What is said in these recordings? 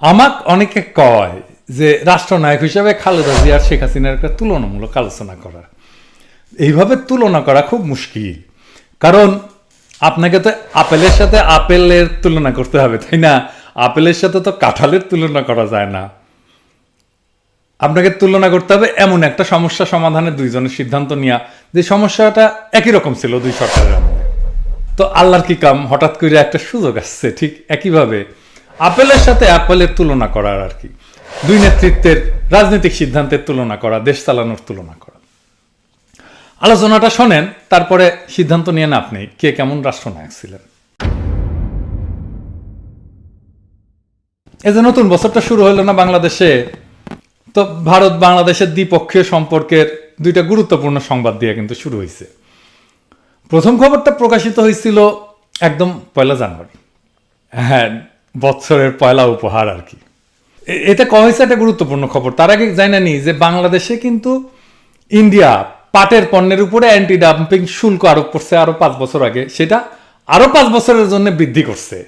আমাক অনেকে কয় যে রাষ্ট্রনায়ক হিসেবে খালেদা জিয়ার শেখ হাসিনার একটা তুলনামূলক আলোচনা করা। এইভাবে তুলনা করা খুব মুশকিল। কারণ আপনাকে তো আপেলের সাথে আপেলের তুলনা করতে হবে, তাই না? আপেলের সাথে তো কাঁঠালের তুলনা করা যায় না। আপনাকে তুলনা করতে হবে এমন একটা সমস্যা সমাধানে দুইজনের সিদ্ধান্ত নেওয়া যে সমস্যাটা একই রকম ছিল দুই সরকারের আমলে। তো আল্লাহর কি কাম? হঠাৎ করে একটা সুযোগ আসছে, ঠিক একইভাবে। আপেলের সাথে অ্যাপেলের তুলনা করার আর কি। দুই নেতৃত্বের রাজনৈতিক সিদ্ধান্তের তুলনা করা, দেশ চালানোর তুলনা করা। আলোচনাটা শোনেন, তারপরে সিদ্ধান্ত নিয়ে না আপনি, কে কেমন রাষ্ট্রনায়ক ছিলেন। এই যে নতুন বছরটা শুরু হলো না বাংলাদেশে, তো ভারত বাংলাদেশের দ্বিপক্ষীয় সম্পর্কের দুইটা গুরুত্বপূর্ণ সংবাদ দিয়ে কিন্তু শুরু হয়েছে প্রথম খবরটা প্রকাশিত হয়েছিল একদম পয়লা জানুয়ারি। হ্যাঁ বছরের পয়লা উপহার আর কি। এ- এতে কয়া হয়েছে একটা গুরুত্বপূর্ণ খবর। তার আগে জানানি যে বাংলাদেশে কিন্তু ইন্ডিয়া পাটের পণ্যের উপরে অ্যান্টি ডাম্পিং শুল্ক আরোপ করছে আরও পাঁচ বছর আগে। সেটা আরও পাঁচ বছরের জন্য বৃদ্ধি করছে।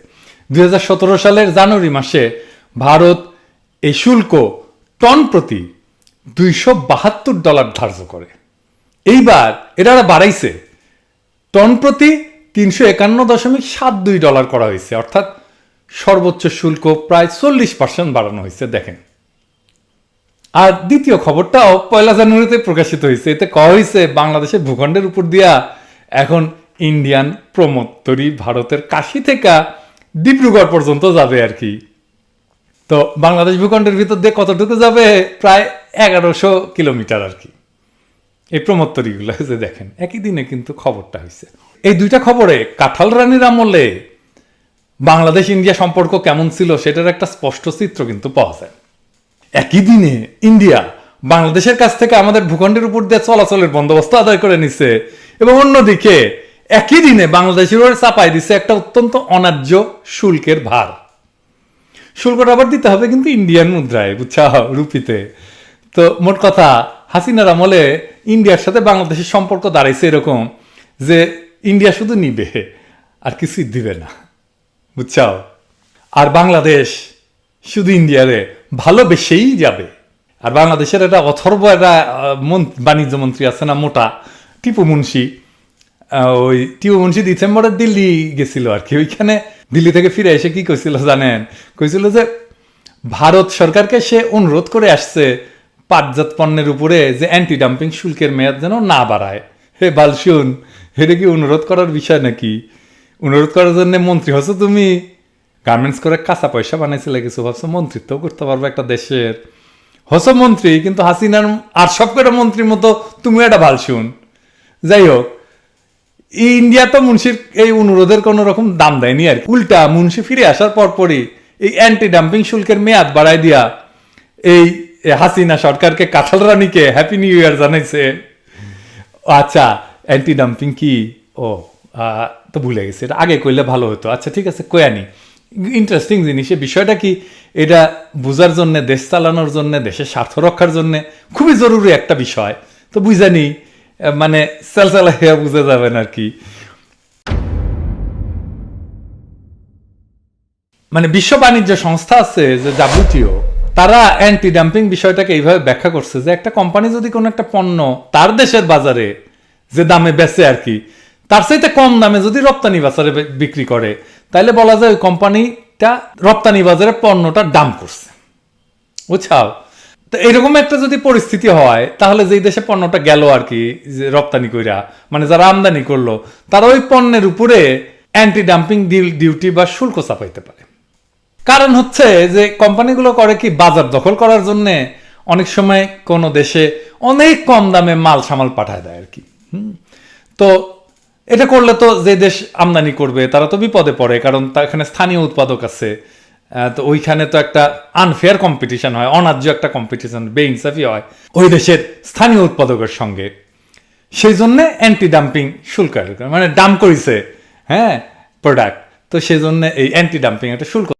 দুই হাজার সতেরো সালের জানুয়ারি মাসে ভারত এই শুল্ক টন প্রতি দুইশো বাহাত্তর ডলার ধার্য করে। এইবার এটা ওরা বাড়াইছে। টন প্রতি তিনশো একান্ন দশমিক সাত দুই ডলার করা হয়েছে। অর্থাৎ সর্বোচ্চ শুল্ক প্রায় চল্লিশ পার্সেন্ট বাড়ানো হয়েছে, দেখেন। আর দ্বিতীয় খবরটাও পয়লা জানুয়ারিতে প্রকাশিত হয়েছে। এতে কওয়া হয়েছে, বাংলাদেশের ভূখণ্ডের উপর দিয়া এখন ইন্ডিয়ান প্রমোত্তরি ভারতের কাশি থেকে ডিব্রুগড় পর্যন্ত যাবে আর কি। তো বাংলাদেশ ভূখণ্ডের ভিতর দিয়ে কতটুকু যাবে? প্রায় এগারোশো কিলোমিটার আর কি। এই প্রমোত্তরীগুলো যে দেখেন, একই দিনে কিন্তু খবরটা হয়েছে। এই দুইটা খবরে কাঁঠাল রানীর আমলে বাংলাদেশ ইন্ডিয়া সম্পর্ক কেমন ছিল সেটার একটা স্পষ্ট চিত্র কিন্তু পাওয়া যায়। একই দিনে ইন্ডিয়া বাংলাদেশের কাছ থেকে আমাদের ভূখণ্ডের উপর দিয়ে চলাচলের বন্দোবস্ত আদায় করে নিছে এবং অন্যদিকে একই দিনে বাংলাদেশের উপর চাপাই দিছে একটা অত্যন্ত অন্যায্য শুল্কের ভার। শুল্কটা আবার দিতে হবে কিন্তু ইন্ডিয়ান মুদ্রায়, বুঝছা, রুপিতে। তো মোট কথা, হাসিনার আমলে ইন্ডিয়ার সাথে বাংলাদেশের সম্পর্ক দাঁড়াইছে এরকম যে ইন্ডিয়া শুধু নিবে, আর কিছুই দিবে না। বুঝছাও? আর বাংলাদেশ শুধু ইন্ডিয়ারে ভালোবেসেই যাবে। আর বাংলাদেশের একটা অথর্ব একটা বাণিজ্য মন্ত্রী আছে না, মোটা, টিপু মুন্সি। ওই টিপু মুন্সি ডিসেম্বরে দিল্লি গেছিল আর কি। ওইখানে দিল্লি থেকে ফিরে এসে কি কইছিল জানেন? কইছিল যে ভারত সরকারকে সে অনুরোধ করে আসছে পাটজাত পণ্যের উপরে যে অ্যান্টি ডাম্পিং শুল্কের মেয়াদ যেন না বাড়ায়। হে বালশুন এটা কি অনুরোধ করার বিষয় নাকি? অনুরোধ করার জন্য মন্ত্রী হচ্ছে তুমি। গার্মেন্টস করে কাঁচা পয়সা বানাইছিলে কিছু, ভাবছ মন্ত্রিত্ব করতে পারবে একটা দেশের। হস মন্ত্রী, কিন্তু হাসিনার আর সব কটা মন্ত্রীর মতো তুমি এটা ভালো শুন। যাই হোক ইন্ডিয়া তো মুন্সির এই অনুরোধের কোনো রকম দাম দেয়নি আর। উল্টা মুন্সি ফিরে আসার পরপরই এই অ্যান্টি ডাম্পিং শুল্কের মেয়াদ বাড়ায় দিয়া এই হাসিনা সরকারকে কাঁঠাল রানীকে হ্যাপি নিউ ইয়ার জানাইছে। আচ্ছা অ্যান্টি ডাম্পিং কি? ও তো ভুলে গেছি, এটা আগে কইলে ভালো হতো। আচ্ছা ঠিক আছে কয়ানি ইন্টারেস্টিং জিনিস, এই বিষয়টা কি? এটা বোঝার জন্য, দেশ চালানোর জন্য, দেশের স্বার্থ রক্ষার জন্য খুবই জরুরি একটা বিষয়। তো বুঝানি মানে চালচালা হয়ে বুঝে যাবেন আর কি। মানে বিশ্ব বাণিজ্য সংস্থা আছে, যে ডাব্লিউটিও তারা অ্যান্টি ডাম্পিং বিষয়টাকে এইভাবে ব্যাখ্যা করছে যে একটা কোম্পানি যদি কোনো একটা পণ্য তার দেশের বাজারে যে দামে বেচে আর কি তার চাইতে কম দামে যদি রপ্তানি বাজারে বিক্রি করে তাহলে বলা যায় ওই কোম্পানিটা রপ্তানি বাজারে পণ্যটা দাম করছে। বুঝছাও? তো এরকম একটা যদি পরিস্থিতি হয়, তাহলে যেই দেশে পণ্যটা গেল আর কি, যে রপ্তানি কইরা মানে যারা আমদানি করল, তারা ওই পণ্যের উপরে অ্যান্টি ডাম্পিং ডিউটি বা শুল্ক চাপাইতে পারে। কারণ হচ্ছে যে কোম্পানিগুলো করে কি বাজার দখল করার জন্যে অনেক সময় কোনো দেশে অনেক কম দামে মাল সামাল পাঠায় দেয় আর কি। তো এটা করলে তো যে দেশ আমদানি করবে, তারা তো বিপদে পড়ে, কারণ তার এখানে স্থানীয় উৎপাদক আছে। তো ওইখানে তো একটা আনফেয়ার কম্পিটিশন হয়, অনার্য একটা কম্পিটিশন বেইনসাফি হয় ওই দেশের স্থানীয় উৎপাদকের সঙ্গে। সেই জন্যে অ্যান্টি ডাম্পিং শুল্ক মানে ডাম্প করেছে হ্যাঁ প্রোডাক্ট তো সেই জন্য এই অ্যান্টি ডাম্পিং একটা শুল্ক